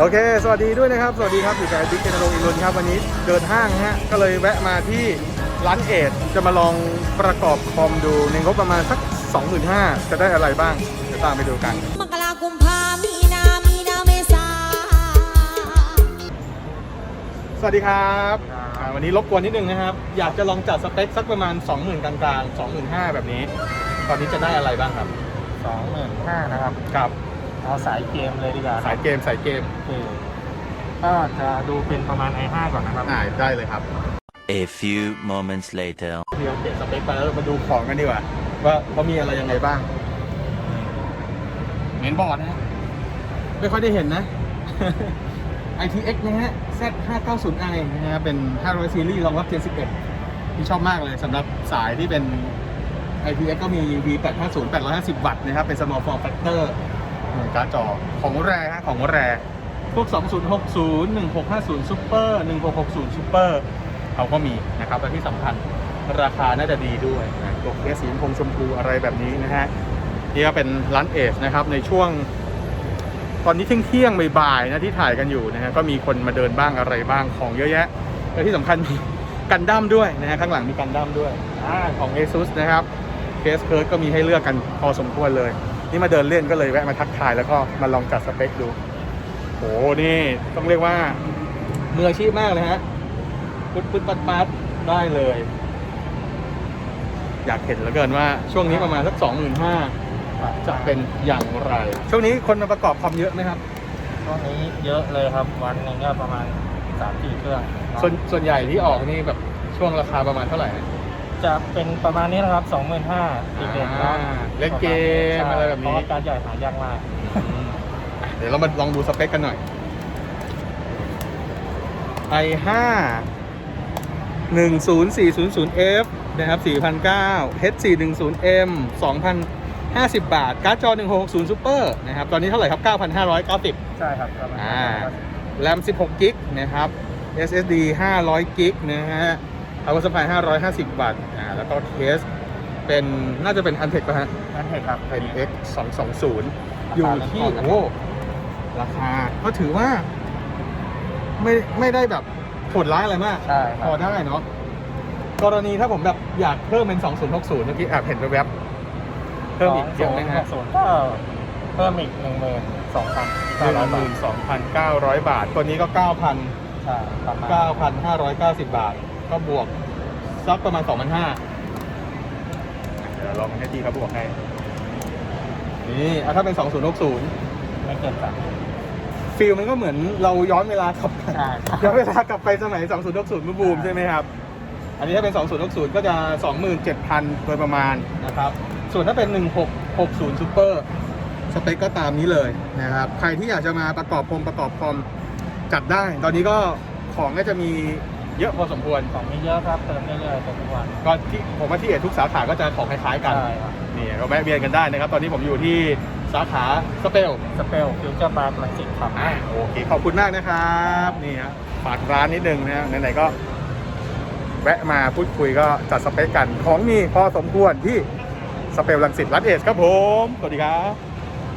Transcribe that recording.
โอเค สวัสดีด้วยนะครับ สวัสดีครับ อยู่กับบิ๊กเจนรงค์อินรุนครับ วันนี้เดินห้างฮะ ก็เลยแวะมาที่ร้านเอทจะมาลองประกอบคอมดูในงบประมาณสัก 25,000 จะได้อะไรบ้าง เดี๋ยวตามไปดูกัน มกรากุมภามีนามีนาเมษาสวัสดีครับอ่าวันนี้รบกวนนิดนึงนะครับ อยากจะลองจัดสเปคสักประมาณ 20,000 กลางๆ 25,000 แบบนี้ ตอนนี้จะได้อะไรบ้างครับ สองหมื่นห้านะครับกับ เอาสายเกมเลยดีกว่าสายเกมสายเกมโอเคก็จะดูเป็นประมาณ i5 ก่อนนะครับ อ่าได้เลยครับ A few moments later. เดี๋ยวเปลี่ยนสเปคไปแล้วเรามาดูของกันดีกว่าว่าเขามีอะไรยังไงบ้างเมนบอร์ดนะฮะไม่ค่อยได้เห็นนะ ITX นะฮะ Z590i นะฮะเป็น 500 ซีรีส์รองรับ Gen 11 ที่ชอบมากเลยสำหรับสายที่เป็น ITX ก็มี V850 850 วัตต์นะครับ เป็น small form factor อืมการ์ดจอของแรฮะของแรพวก 2060 1650 Super 1660 Super เขาก็มีนะครับและที่สำคัญราคาน่าจะดีด้วยนะตัวเคสสีชมพูชมพูอะไรแบบนี้นะฮะนี่ก็เป็นร้านเอชนะครับในช่วง ตอนนี้เที่ยงเที่ยงบ่ายๆนะที่ถ่ายกันอยู่นะฮะก็มีคนมาเดินบ้างอะไรบ้างของเยอะแยะและที่สำคัญมีกันดั้มด้วยนะฮะข้างหลังมีกันดั้มด้วยอของ ASUS นะครับเคสเคิร์ดก็มีให้เลือกกันพอสมควรเลย นี่มาเดินเล่นก็เลยแวะมาทักทายแล้วก็มาลองจัดสเปคดูโหนี่ต้องเรียกว่ามืออาชีพมากเลยฮะปุ๊ดปุ๊ดปัดปัดได้เลย อยากเห็นเหลือเกินว่าช่วงนี้ประมาณสักสองหมื่นห้าจะเป็นอย่างไร ช่วงนี้คนมาประกอบคอมเยอะไหมครับช่วงนี้เยอะเลยครับวันหนึ่งก็ประมาณสามสี่เครื่องส่วนส่วนใหญ่ที่ออกนี่แบบช่วงราคาประมาณเท่าไหร่นะ จะเป็นประมาณนี้นะครับสองหมื่นห้าอีกเด็กอ่าเล่นเกมอะไรแบบนี้เพราะว่าการใหญ่หายากมาก เดี๋ยวเรามาลองดูสเปคกันหน่อย i5 10400F นะครับ4,900 H410M 2,050 บาท การ์ดจอ 1660 Super นะครับ ตอนนี้เท่าไหร่ครับ 9,590 ใช่ครับประมาณอ่าแรม 16 กิกนะครับ SSD 500 กิกนะฮะ Power Supply 550 บาทอ่าแล้วก็เคสเป็นน่าจะเป็น Antec ป่ะฮะนั่นเองครับเป็น X 2 2 0 อยู่ที่โอ้โหราคาก็ถือว่า ไม่ไม่ได้แบบโหดร้ายอะไรมาก ใช่คพรัอบได้เนาะกรณีถ้าผมแบบอยากเพิ่มเป็น 2060 เมื่อกี้แอบเห็นแวบๆเพิ่มอีกเยอะไหมฮะศูนย์ก็เพิ่มอีกหนึ่งหมื่นสองพันหเก้าร้อยนึ่งหบามื่ทนสองพันเก้าร้อยบาท ตัวนี้ก็เก้าพันใช่ประมาณ9,590บาท ก็บวกสักประมาณ2,500เดี๋ยวลองให้พี่เขาบวกให้ นี่อะถ้าเป็น2060ไม่เกินสามฟิลมันก็เหมือนเราย้อนเวลากลับไปใช่ครับย้อนเวลากลับไปสมัย2060บูบูมใช่ไหมครับ อันนี้ถ้าเป็น2060ก็จะ27,000โดยประมาณนะครับ ส่วนถ้าเป็น1660 Super สเปคก็ตามนี้เลยนะครับ ใครที่อยากจะมาประกอบคอมประกอบคอมจัดได้ ตอนนี้ก็ของก็จะมี เยอะพอสมควร ของมีเยอะครับเติมเรื่อยๆทุกวัน ก็ที่ผมว่าที่เอกทุกสาขาก็จะของคล้ายๆกันใช่ครับ นี่ก็แวะเวียนกันได้นะครับ ตอนนี้ผมอยู่ที่สาขาสเปลสเปลฟิวเจอร์ปาร์คลังสิตครับ อ่าโอเค ขอบคุณมากนะครับนี่ฮะฝากร้านนิดนึงนะฮะไหนๆก็ แวะมาพูดคุยก็จัดสเปคกันของมีพอสมควรที่สเปลลังสิตรัดเอสครับผม สวัสดีครับ